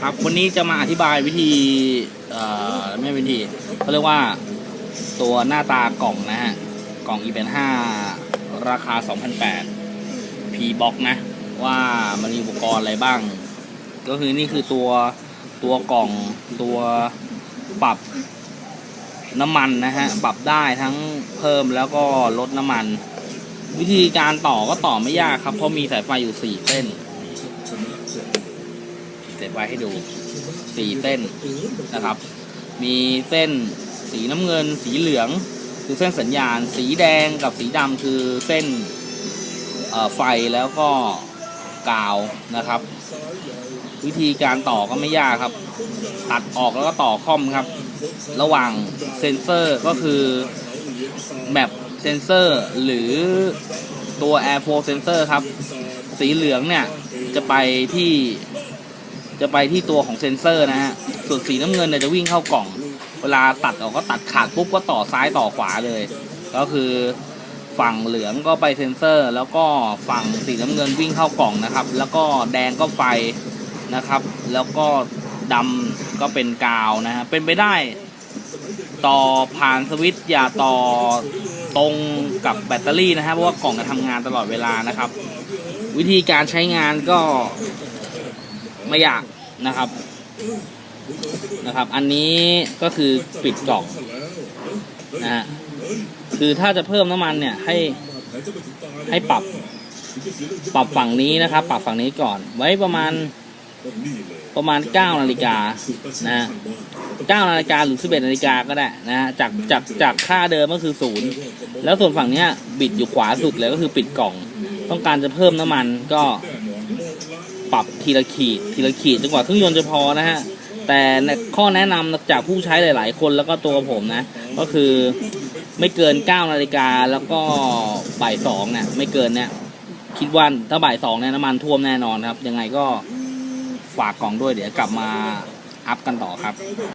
ครับ วันนี้จะมาอธิบายวิธีเอ่อไม่วิธีเขาเรียกว่าตัวหน้าตากล่องนะฮะ กล่อง e เป็น5ราคา 2,008 P box นะ ว่ามันมีอุปกรณ์อะไรบ้าง ก็คือนี่คือตัวตัวกล่องตัวปรับน้ำมันนะฮะ ปรับได้ทั้งเพิ่มแล้วก็ลดน้ำมัน วิธีการต่อก็ต่อไม่ยากครับ เพราะมีสายไฟอยู่สี่เส้น เสร็จไว้ให้ดูสี่เส้นนะครับ มีเส้นสีน้ำเงิน สีเหลือง คือเส้นสัญญาณ สีแดงกับสีดำคือเส้นไฟแล้วก็กาวนะครับ วิธีการต่อก็ไม่ยากครับ ตัดออกแล้วก็ต่อคอมครับ ระหว่างเซนเซอร์ก็คือแมปเซนเซอร์หรือตัว Air Flow Sensor ครับ สีเหลืองเนี่ย จะไปที่ จะไปที่ตัวของเซนเซอร์นะฮะ ส่วนสีน้ำเงินเนี่ยจะวิ่งเข้ากล่อง เวลาตัดออกก็ตัดขาดปุ๊บก็ต่อซ้ายต่อขวาเลย ก็คือฝั่งเหลืองก็ไปเซนเซอร์ แล้วก็ฝั่งสีน้ำเงินวิ่งเข้ากล่องนะครับ แล้วก็แดงก็ไฟนะครับ แล้วก็ดำก็เป็นกาวนะฮะ เป็นไปได้ ต่อผ่านสวิตช์อย่าต่อตรงกับแบตเตอรี่นะฮะเพราะว่ากล่องจะทำงานตลอดเวลานะครับ วิธีการใช้งานก็ ไม่อยากนะครับนะครับ อันนี้ก็คือปิดกล่องนะฮะคือถ้าจะเพิ่มน้ำมันเนี่ยให้ให้ปรับปรับฝั่งนี้นะครับ ปรับฝั่งนี้ก่อน ไว้ประมาณประมาณ9นาฬิกานะ9นาฬิกาหรือ 11นาฬิกาก็ได้นะฮะจากจากจากค่าเดิมก็คือศูนย์แล้วส่วนฝั่งเนี้ยบิดอยู่ขวาสุดเลยก็คือปิดกล่อง ต้องการจะเพิ่มน้ำมันก็ ปรับทีละขีดทีละขีดจนกว่าเครื่องยนต์จะพอนะฮะแต่ข้อแนะนำจากผู้ใช้หลาย ๆ คนแล้วก็ตัวผมนะ ก็คือไม่เกิน9นาฬิกาแล้วก็บ่ายสองเนี่ยไม่เกินเนี่ยคิดว่าถ้าบ่ายสองเนี่ยน้ำมันท่วมแน่นอนครับ ยังไงก็ฝากกล่องด้วยเดี๋ยวกลับมาอัพกันต่อครับ